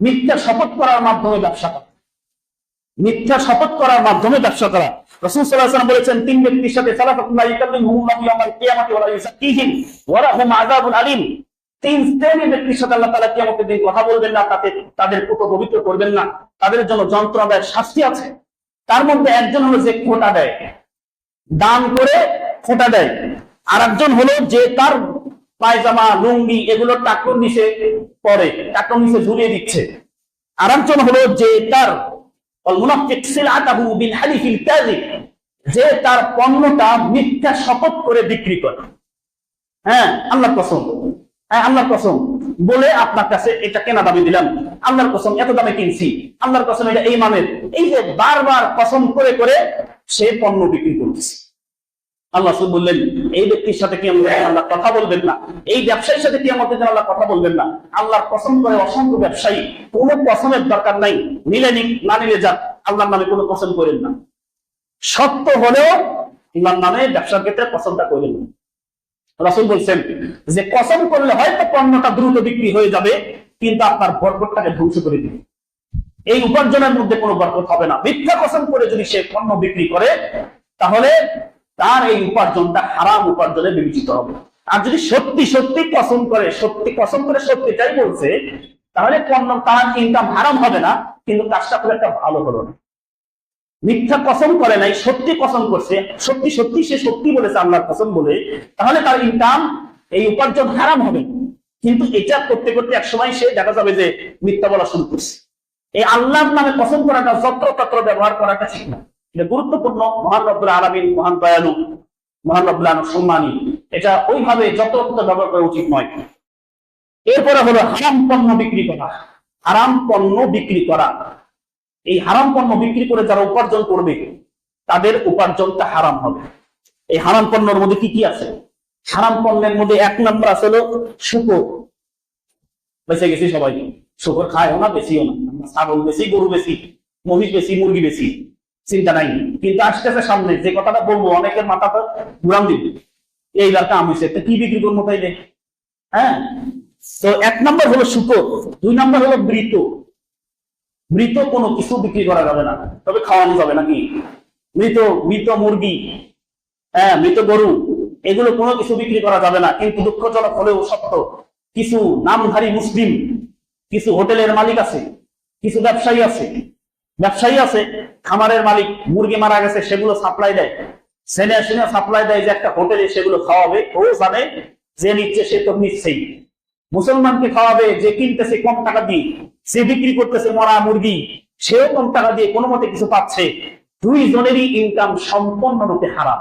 মিথ্যা শপথ করার মাধ্যমে ব্যবসা করা। মিথ্যা শপথ করার মাধ্যমে ব্যবসা করা। রসুল ওয়াসাল্লাম বলেছেন, তিন ব্যক্তির সাথে আলীম। তিন শ্রেণির ব্যক্তির সাথে আল্লাহ কিয়ামতের দিন কথা বলবেন না, তাতে তাদের পুত পবিত্র করবেন না, তাদের জন্য যন্ত্রণাদায়ক শাস্তি আছে। তার মধ্যে একজন হলো যে খোটা দেয়, দান করে খোটা দেয়। আর একজন হলো যে তার পায়জামা, লুঙ্গি এগুলো টাকলুন নিচে পরে টাকলুন নিচে ঝুলিয়ে দিচ্ছে। আর হলো যে তার যে তার পণ্যটা মিথ্যা শপথ করে বিক্রি করে। হ্যাঁ আল্লাহ কসম। হ্যাঁ আল্লাহ কসম। বলে আপনার কাছে এটা কেনা দামে দিলাম। আল্লাহর কসম, এত দামে কিনছি। আল্লাহর কসম, এটা এই মানের। এই যে বারবার কসম করে করে সে পণ্য বিক্রি করতেছে। আল্লাহ রাসূল বললেন, এই ব্যক্তির সাথে কি আল্লাহ কথা বলবেন না? এই ব্যবসায়ীর সাথে কি আমাদের আল্লাহ কথা বলবেন না? আল্লাহর কসম করে অসংখ্য ব্যবসায়ী, কোনো কসমের দরকার নাই, নিলে নিক, না নিলে যাক, আল্লাহর নামে কোনো কসম করেন না। সত্য হলেও আল্লাহর নামে ব্যবসার ক্ষেত্রে কসমটা করেন না। রাসূল বলছেন যে, কসম করলে হয়তো পণ্যটা দ্রুত বিক্রি হয়ে যাবে, কিন্তু আপনার বরকতটাকে ধ্বংস করে দিবে। এই উপার্জনের মধ্যে কোনো বরকত হবে না। মিথ্যা কসম করে যদি সে পণ্য বিক্রি করে, তাহলে তার এই উপার্জনটা হারাম উপার্জনে বিবেচিত হবে। আর যদি সত্যি সত্যি কসম করে, সত্যি কসম করে সত্যিটাই বলছে, তাহলে পণ্য তার ইনকাম হারাম হবে না, কিন্তু কাজটা খুব একটা ভালো হলো না। মিথ্যা কসম করে নাই, সত্যি কসম করছে, সত্যি সত্যি সে সত্যি বলেছে আল্লাহর কসম বলে, তাহলে তার ইনকাম এই উপার্জন হারাম হবে। কিন্তু এটা করতে করতে এক সময় সে দেখা যাবে যে মিথ্যা বলা শুরু করছে। এই আল্লাহর নামে কসম করাটা যত্র তত্র ব্যবহার করাটা ঠিক না। এটা গুরুত্বপূর্ণ, মহান রব্বুল আলমিন, মহান দয়ালু, মহান রব্বুল আলম সম্মানী। এটা ওইভাবে যত ব্যবহার করা উচিত নয়। এরপরে হলো হারাম পণ্য বিক্রি করা। হারাম পণ্য বিক্রি করা। এই হারাম পণ্য বিক্রি করে যারা উপার্জন করবে, তাদের উপার্জনটা হারাম হবে। এই হারাম পণ্যের মধ্যে কি কি আছে? হারাম পণ্যের মধ্যে এক নম্বর আছে হলো শুকর। বেঁচে গেছি সবাই। শুকর খায়ও না বেশিও না। ছাগল বেশি, গরু বেশি, মহিষ বেশি, মুরগি বেশি। চিন্তা নাই। কিন্তু আসতেছে সামনে, যে কথাটা বলব, অনেকের মাথা তো ঘুরাম দিবে। এই আমি সে কি বিক্রি করব তাইলে? হ্যাঁ? তো এক নম্বর হলো শুকর দুই নম্বর হলো মৃত। মৃত কোনো কিছু বিক্রি করা যাবে না, তবে খাওয়ানো যাবে নাকি? মৃত মৃত মুরগি হ্যাঁ মৃত গরু, এগুলো কোনো কিছু বিক্রি করা যাবে না। কিন্তু দুঃখজনক হলেও সত্য, কিছু নামধারী মুসলিম, কিছু হোটেলের মালিক আছে, কিছু ব্যবসায়ী আছে ব্যবসায়ী আছে খামারের মালিক মুরগি মারা গেছে, সেগুলো সাপ্লাই দেয়। সেনে সেনে সাপ্লাই দেয় যে একটা হোটেলে সেগুলো খাওয়াবে। ও জানে যে নিচ্ছে, সে তো নিচ্ছেই। মুসলমানকে খাওয়াবে, যে কিনতেছে, কম টাকা দিয়ে। সে বিক্রি করতেছে মরা মুরগি। সেও কম টাকা দিয়ে কোনো মতে কিছু পাচ্ছে। দুই জনেরই ইনকাম সম্পূর্ণরূপে হারাম।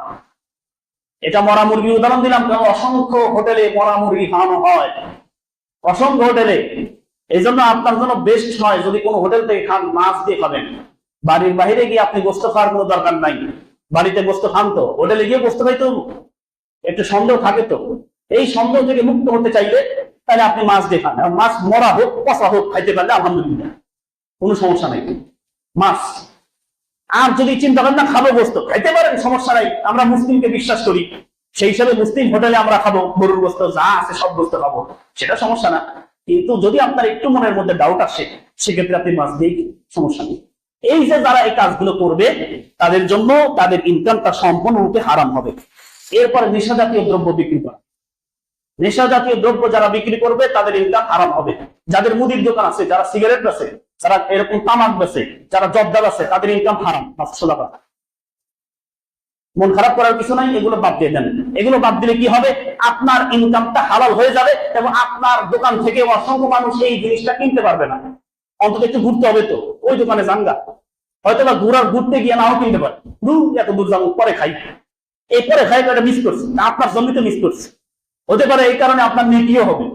এটা মরা মুরগি উদাহরণ দিলাম, কারণ অসংখ্য হোটেলে মরা মুরগি খাওয়ানো হয়। অসংখ্য হোটেলে এই জন্য আপনার জন্য বেস্ট হয় যদি কোনো হোটেল থেকে খান, মাছ দিয়ে খাবেন। বাড়ির বাইরে গিয়ে আপনি গোস্ত খাওয়ার কোনো দরকার নাই। বাড়িতে গোস্ত খান তো, হোটেলে গিয়ে গোস্ত খাইতো একটু সন্দেহ থাকে তো। এই সন্দেহ থেকে মুক্ত হতে চাইলে তাহলে আপনি মাছ দিয়ে খান। মাছ মরা হোক, পচা হোক, খাইতে পারলে আলহামদুলিল্লাহ। কোনো সমস্যা নাই। মাছ, আর যদি চিন্তা করেন না খাব গোস্ত। খাইতে পারেন, সমস্যা নাই। আমরা মুসলিমকে বিশ্বাস করি। সেই হিসাবে মুসলিম হোটেলে আমরা খাব, গরুর গোস্ত, যা আছে সব গোস্ত খাব। সেটা সমস্যা না। কিন্তু যদি আপনার একটু মনের মধ্যে ডাউট আসে, সেক্ষেত্রে আপনি মাছ দিয়ে সমস্যা নেই। এই যে যারা এই কাজগুলো করবে, তাদের জন্য তাদের ইনকামটা সম্পূর্ণরূপে হারাম হবে। এরপরে নেশা জাতীয় দ্রব্য বিক্রি করা। নেশা জাতীয় দ্রব্য যারা বিক্রি করবে, তাদের ইনকাম হারাম হবে। যাদের মুদির দোকান আছে, যারা সিগারেট বেছে যারা এরকম তামাক বেছে যারা জব্দা বেছে তাদের ইনকাম হারাম। সোজা কথা মন খারাপ করার কিছু নাই, এগুলো বাদ দিয়ে দেন। এগুলো বাদ দিলে কি হবে? আপনার ইনকামটা হালাল হয়ে যাবে এবং আপনার দোকান থেকে অসংখ্য মানুষ এই জিনিসটা কিনতে পারবে না। অন্তত একটু ঘুরতে হবে তো। ওই দোকানে জাঙ্গা। হয়তো বা ঘুরার ঘুরতে গিয়ে নাও কিনতে পারে। দূর এত দূর যাব, পরে খাই। এই পরে খাই তো মিস করছে। না, আপনার জমিতে মিস করছে। হতে পারে এই কারণে আপনার নেকিও হবে।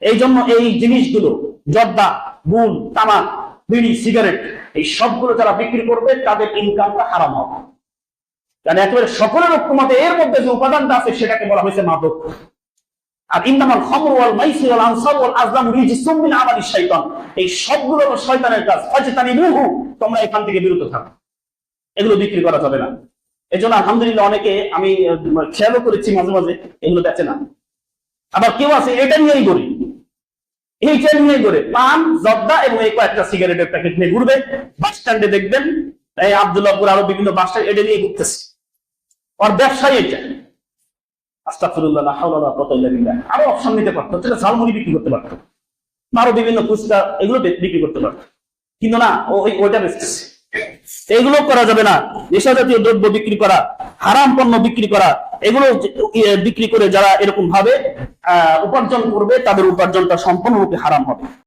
এই জন্য এই জিনিসগুলো, জর্দা গুল তামাক বিড়ি, সিগারেট, এই সবগুলো যারা বিক্রি করবে, তাদের ইনকামটা হারাম হবে। কারণ একেবারে সকলের ঐক্যমতে এর মধ্যে যে উপাদানটা আছে, সেটাকে বলা হয়েছে মাদক। আর ইন্দামাল খমর ওয়াল মাইসি ওয়াল আনসার ওয়াল আজলাম রিজিসুম মিন আমালি শাইতান। এই সবগুলো হলো শয়তানের কাজ। ফাজতানিবুহু তোমরা এখান থেকে বিরত থাকো। এগুলো বিক্রি করা যাবে না। এজন্য আলহামদুলিল্লাহ অনেকে আমি খেয়ালও করেছি মাঝে মাঝে, এগুলো বেচে না। আবার কেউ আছে, এটা নিয়েই করি এইটা নিয়ে ঘুরে পান, জর্দা এবং এই কয়েকটা সিগারেটের প্যাকেট নিয়ে ঘুরবে। বাস স্ট্যান্ডে দেখবেন, এই আবদুল্লাহপুর আরও বিভিন্ন বাস স্ট্যান্ড, এটা নিয়ে ঘুরতেছে। ওর ব্যবসায় এটা। আরও অপশন নিতে পারতো সেটা ঝালমুড়ি বিক্রি করতে পারতো। আরও বিভিন্ন এগুলো বিক্রি করতে পারতো। কিন্তু না ওই ওইটা এগুলো করা যাবে না। নেশা জাতীয় দ্রব্য বিক্রি করা, হারাম পণ্য বিক্রি করা, এগুলো বিক্রি করে যারা এরকম ভাবে উপার্জন করবে, তাদের উপার্জনটা সম্পূর্ণরূপে হারাম হবে।